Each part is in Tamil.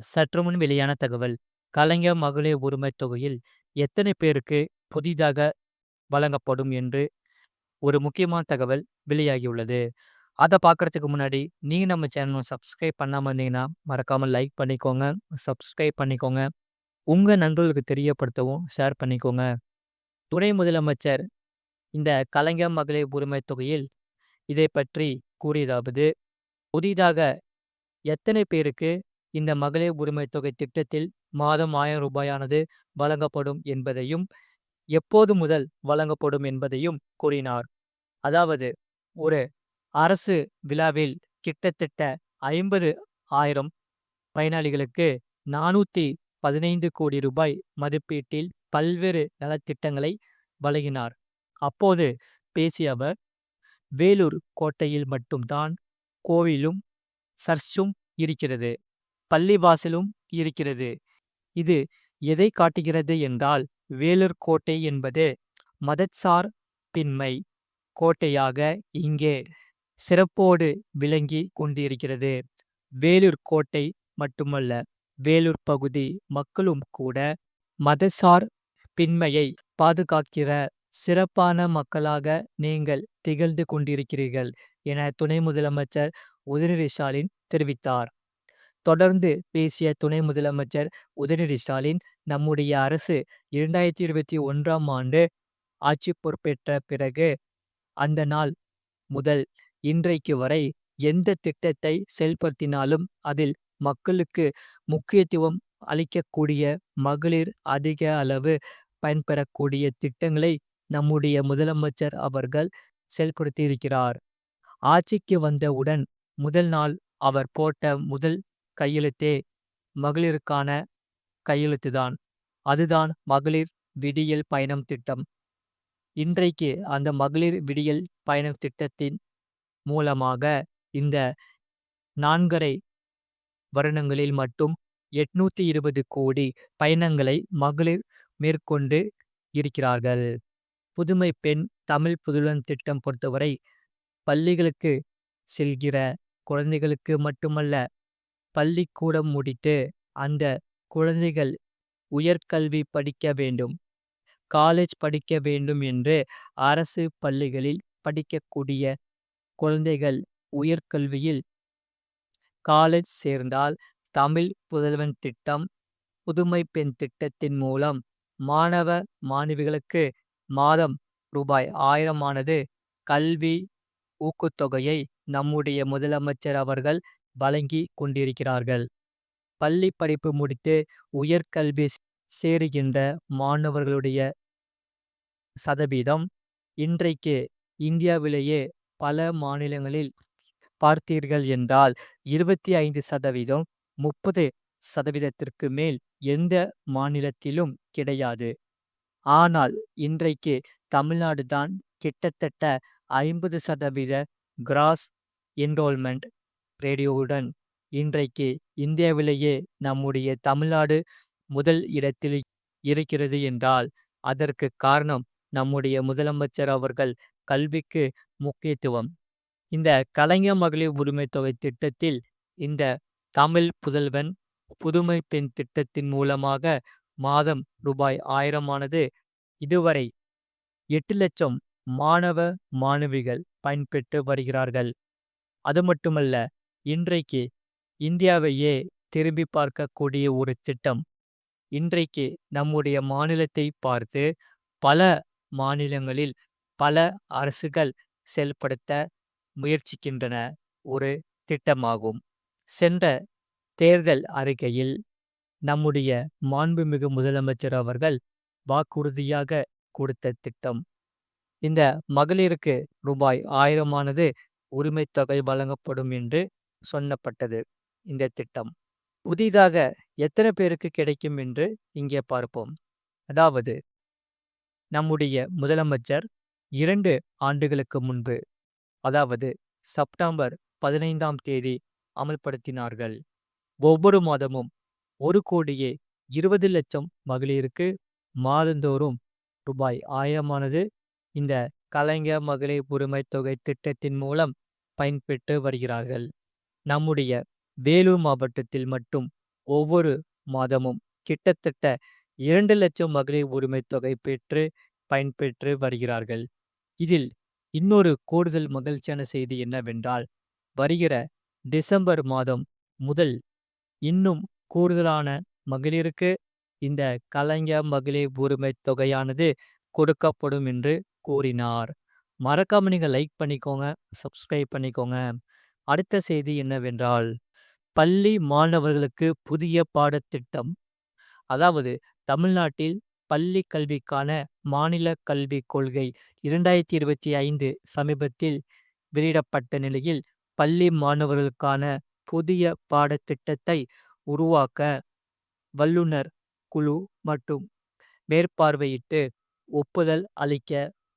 சற்று முன் வெளியான தகவல் கலைஞர் மகளிர் உரிமை தொகையில் எத்தனை பேருக்கு புதிதாக வழங்கப்படும் என்று ஒரு முக்கியமான தகவல் வெளியாகியுள்ளது. அதை பார்க்கறதுக்கு முன்னாடி, நீங்கள் நம்ம சேனல சப்ஸ்கிரைப் பண்ணாமல் இருந்தீங்கன்னா, மறக்காமல் லைக் பண்ணிக்கோங்க, சப்ஸ்கிரைப் பண்ணிக்கோங்க. உங்கள் நண்பர்களுக்கு தெரியப்படுத்தவும் ஷேர் பண்ணிக்கோங்க. துணை முதலமைச்சர் இந்த கலைஞர் மகளிர் உரிமைத் தொகையில் இதை பற்றி கூறியதாவது புதிதாக எத்தனை பேருக்கு இந்த மகளிர் உரிமை தொகை திட்டத்தில் மாதம் ஆயிரம் ரூபாயானது வழங்கப்படும் என்பதையும், எப்போது முதல் வழங்கப்படும் என்பதையும் கூறினார். அதாவது ஒரு அரசு விழாவில் கிட்டத்தட்ட 50,000 பயனாளிகளுக்கு நானூத்தி பதினைந்து கோடி ரூபாய் மதிப்பீட்டில் பல்வேறு நலத்திட்டங்களை வழங்கினார். அப்போது பேசிய அவர், வேலூர் கோட்டையில் மட்டும் தான் கோவிலும், சர்ச்சும் இருக்கிறது. பள்ளிவாசலும் இருக்கிறது. இது எதை காட்டுகிறது என்றால், வேலூர் கோட்டை என்பது மதச்சார்பின்மை கோட்டையாக இங்கே சிறப்போடு விளங்கிக் கொண்டிருக்கிறது. வேலூர் கோட்டை மட்டுமல்ல, வேலூர் பகுதி மக்களும் கூட மதச்சார்பின்மையை பாதுகாக்கிற சிறப்பான மக்களாக நீங்கள் திகழ்ந்து கொண்டிருக்கிறீர்கள் என துணை முதலமைச்சர் உதயநிதி ஸ்டாலின் தெரிவித்தார். தொடர்ந்து பேசிய துணை முதலமைச்சர் உதயநிதி ஸ்டாலின், நம்முடைய அரசு 2021ஆம் ஆண்டு ஆட்சி பொறுப்பேற்ற பிறகு அந்த நாள் முதல் இன்றைக்கு வரை எந்த திட்டத்தை செயல்படுத்தினாலும் அதில் மக்களுக்கு முக்கியத்துவம் அளிக்கக்கூடிய, மகளிர் அதிக அளவு பயன்பெறக்கூடிய திட்டங்களை நம்முடைய முதலமைச்சர் அவர்கள் செயல்படுத்தியிருக்கிறார். ஆட்சிக்கு வந்தவுடன் முதல் நாள் அவர் போட்ட முதல் கையெழுத்தே மகளிருக்கான கையெழுத்துதான் அதுதான் மகளிர் விடியல் பயணம் திட்டம். இன்றைக்கு அந்த மகளிர் விடியல் பயணம் திட்டத்தின் மூலமாக இந்த நான்கரை வருடங்களில் மட்டும் எட்நூத்தி இருபது கோடி பயணங்களை மகளிர் மேற்கொண்டு இருக்கிறார்கள். புதுமை பெண் தமிழ் புதுவன் திட்டம் பொறுத்தவரை, பள்ளிகளுக்கு செல்கிற குழந்தைகளுக்கு மட்டுமல்ல, பள்ளிக்கூடம் முடித்து அந்த குழந்தைகள் உயர்கல்வி படிக்க வேண்டும், காலேஜ் படிக்க வேண்டும் என்று அரசு பள்ளிகளில் படிக்கக்கூடிய குழந்தைகள் உயர்கல்வியில் காலேஜ் சேர்ந்தால், தமிழ் புதல்வன் திட்டம், புதுமை பெண் திட்டத்தின் மூலம் மாணவ, மாணவிகளுக்கு மாதம் ரூபாய் ஆயிரமானது கல்வி ஊக்கத்தொகையை நம்முடைய முதலமைச்சர் அவர்கள் வழங்கி கொண்டிருக்கிறார்கள். பள்ளி படிப்பு முடித்து உயர்கல்வி சேருகின்ற மாணவர்களுடைய சதவீதம் இன்றைக்கு இந்தியாவிலேயே பல மாநிலங்களில் பார்த்தீர்கள் என்றால் இருபத்தி ஐந்து சதவீதம் முப்பது சதவீதத்திற்கு மேல் எந்த மாநிலத்திலும் கிடையாது. ஆனால் இன்றைக்கு தமிழ்நாடு தான் கிட்டத்தட்ட 50% கிராஸ் என்ரோல்மெண்ட் ரேடியோவுடன் இன்றைக்கு இந்தியாவிலேயே நம்முடைய தமிழ்நாடு முதல் இடத்தில் இருக்கிறது என்றால், அதற்கு காரணம் நம்முடைய முதலமைச்சர் அவர்கள் கல்விக்கு முக்கியத்துவம். இந்த கலைஞர் மகளிர் உரிமை தொகை திட்டத்தில் இந்த தமிழ் புதல்வன், புதுமை பெண் திட்டத்தின் மூலமாக மாதம் ரூ. 1000 ஆனது இதுவரை 8,00,000 மாணவ, மாணவிகள் பயன்பெற்று வருகிறார்கள். அது மட்டுமல்ல, இன்றைக்கு இந்தியாவையே திரும்பி பார்க்கக்கூடிய ஒரு திட்டம். இன்றைக்கு நம்முடைய மாநிலத்தை பார்த்து பல மாநிலங்களில் பல அரசுகள் செயல்படுத்த முயற்சிக்கின்றன ஒரு திட்டமாகும். சென்ற தேர்தல் அறிக்கையில் நம்முடைய மாண்புமிகு முதலமைச்சர் அவர்கள் வாக்குறுதியாக கொடுத்த திட்டம். இந்த மகளிருக்கு ரூ. 1000 ஆனது உரிமைத் தொகை வழங்கப்படும் என்று சொன்னப்பட்டது இந்த திட்டம். புதிதாக எத்தனை பேருக்கு கிடைக்கும் என்று இங்கே பார்ப்போம். அதாவது நம்முடைய முதலமைச்சர் இரண்டு ஆண்டுகளுக்கு முன்பு, அதாவது செப்டம்பர் 15ஆம் தேதி அமல்படுத்தினார்கள். ஒவ்வொரு மாதமும் ஒரு கோடியே இருபது லட்சம் மகளிருக்கு மாதந்தோறும் ரூபாய் ஆயிரமானது இந்த கலைஞர் மகளிர் உரிமைத் தொகை திட்டத்தின் மூலம் பயன்பெற்று வருகிறார்கள். நம்முடைய வேலூர் மாவட்டத்தில் மட்டும் ஒவ்வொரு மாதமும் கிட்டத்தட்ட 2,00,000 மகளிர் உரிமைத் தொகை பெற்று பயன்பெற்று வருகிறார்கள். இதில் இன்னொரு கூடுதல் மகிழ்ச்சியான செய்தி என்னவென்றால், வருகிற டிசம்பர் மாதம் முதல் இன்னும் கூடுதலான மகளிருக்கு இந்த கலைஞர் மகளிர் உரிமைத் தொகையானது கொடுக்கப்படும் என்று கூறினார். மறக்காம நீங்கள் லைக் பண்ணிக்கோங்க, சப்ஸ்கிரைப் பண்ணிக்கோங்க. அடுத்த செய்தி என்னவென்றால், பள்ளி மாணவர்களுக்கு புதிய பாடத்திட்டம். அதாவது தமிழ்நாட்டில் பள்ளி கல்விக்கான மாநில கல்விக் கொள்கை 2025 சமீபத்தில் வெளியிடப்பட்ட நிலையில், பள்ளி மாணவர்களுக்கான புதிய பாடத்திட்டத்தை உருவாக்க வல்லுநர் குழு மற்றும் மேற்பார்வையிட்டு ஒப்புதல் அளிக்க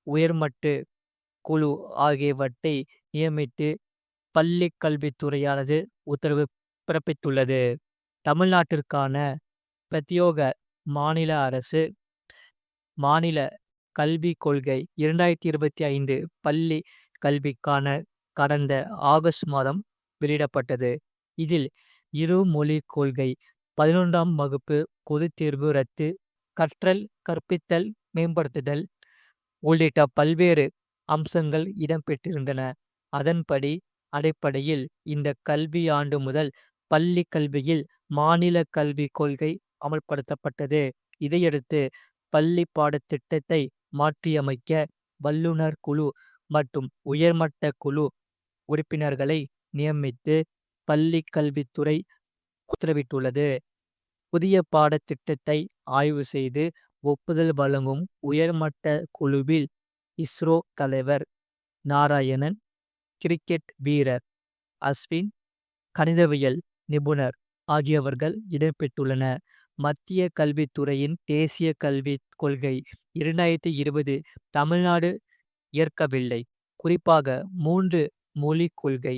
உயர்மட்டு குழு ஆகியவற்றை நியமித்து பள்ளி கல்வித்துறையானது உத்தரவு பிறப்பித்துள்ளது. தமிழ்நாட்டிற்கான பிரத்யோக மாநில அரசு மாநில கல்விக் கொள்கை 2025 பள்ளி கல்விக்கான கடந்த ஆகஸ்ட் மாதம் வெளியிடப்பட்டது. இதில் இருமொழிக் கொள்கை, 11ஆம் வகுப்பு பொதுத்தேர்வு ரத்து, கற்றல், கற்பித்தல் மேம்படுத்துதல் உள்ளிட்ட பல்வேறு அம்சங்கள் இடம்பெற்றிருந்தன. அதன்படி அடிப்படையில் இந்த கல்வியாண்டு முதல் பள்ளி கல்வியில் மாநில கல்விக் கொள்கை அமல்படுத்தப்பட்டது. இதையடுத்து பள்ளி பாடத்திட்டத்தை மாற்றியமைக்க வல்லுநர் குழு மற்றும் உயர்மட்ட குழு உறுப்பினர்களை நியமித்து பள்ளிக் கல்வித்துறை உத்தரவிட்டுள்ளது. புதிய பாடத்திட்டத்தை ஆய்வு செய்து ஒப்புதல் வழங்கும் உயர்மட்ட குழுவில் இஸ்ரோ தலைவர் நாராயணன், கிரிக்கெட் வீரர் அஸ்வின், கணிதவியல் நிபுணர் ஆகியவர்கள் இடம்பெற்றுள்ளனர். மத்திய கல்வித்துறையின் தேசிய கல்விக் கொள்கை 2020 தமிழ்நாடு ஏற்கவில்லை. குறிப்பாக மூன்று மொழிக் கொள்கை,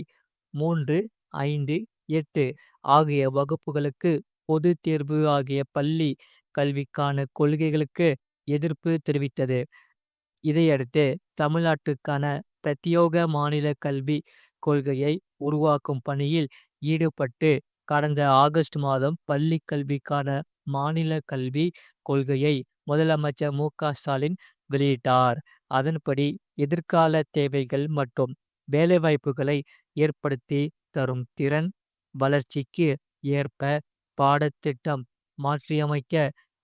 மூன்று, ஐந்து, எட்டு ஆகிய வகுப்புகளுக்கு பொது தேர்வு ஆகிய பள்ளி கல்விக்கான கொள்கைகளுக்கு எதிர்ப்பு தெரிவித்தது. இதையடுத்து தமிழ்நாட்டுக்கான பிரத்யோக மாநில கல்வி கொள்கையை உருவாக்கும் பணியில் ஈடுபட்டு கடந்த ஆகஸ்ட் மாதம் பள்ளி கல்விக்கான மாநில கல்வி கொள்கையை முதலமைச்சர் மு. க. ஸ்டாலின் வெளியிட்டார். அதன்படி எதிர்கால தேவைகள் மற்றும் வேலைவாய்ப்புகளை ஏற்படுத்தி தரும் திறன் வளர்ச்சிக்கு ஏற்ப பாடத்திட்டம் மாற்றியமைக்க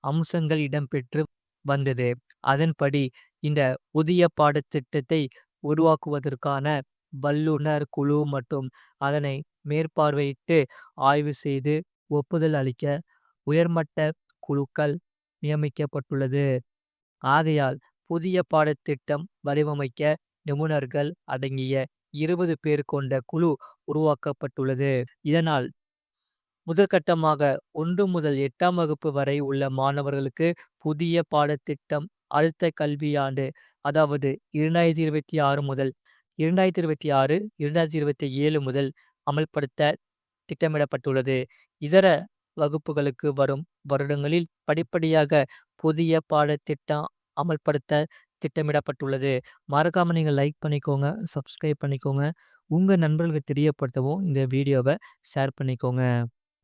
அம்சங்கள் இடம்பெற்று வந்தது. அதன்படி இந்த புதிய பாடத்திட்டத்தை உருவாக்குவதற்கான வல்லுநர் குழு மற்றும் அதனை மேற்பார்வையிட்டு ஆய்வு செய்து ஒப்புதல் அளிக்க உயர்மட்ட குழுக்கள் நியமிக்கப்பட்டுள்ளது. ஆகையால் புதிய பாடத்திட்டம் வடிவமைக்க நிபுணர்கள் அடங்கிய 20 பேர் கொண்ட குழு உருவாக்கப்பட்டுள்ளது. இதனால் முதற்கட்டமாக ஒன்று முதல் எட்டாம் வகுப்பு வரை உள்ள மாணவர்களுக்கு புதிய பாடத்திட்டம் அடுத்த கல்வியாண்டு அதாவது 2026 முதல் 2026, 2027 முதல் அமல்படுத்த திட்டமிடப்பட்டுள்ளது. இதர வகுப்புகளுக்கு வரும் வருடங்களில் படிப்படியாக புதிய பாடத்திட்டம் அமல்படுத்த திட்டமிடப்பட்டுள்ளது. மறக்காம நீங்க லைக் பண்ணிக்கோங்க, சப்ஸ்கிரைப் பண்ணிக்கோங்க. உங்க நண்பர்களுக்கு தெரியப்படுத்தவும் இந்த வீடியோவை ஷேர் பண்ணிக்கோங்க.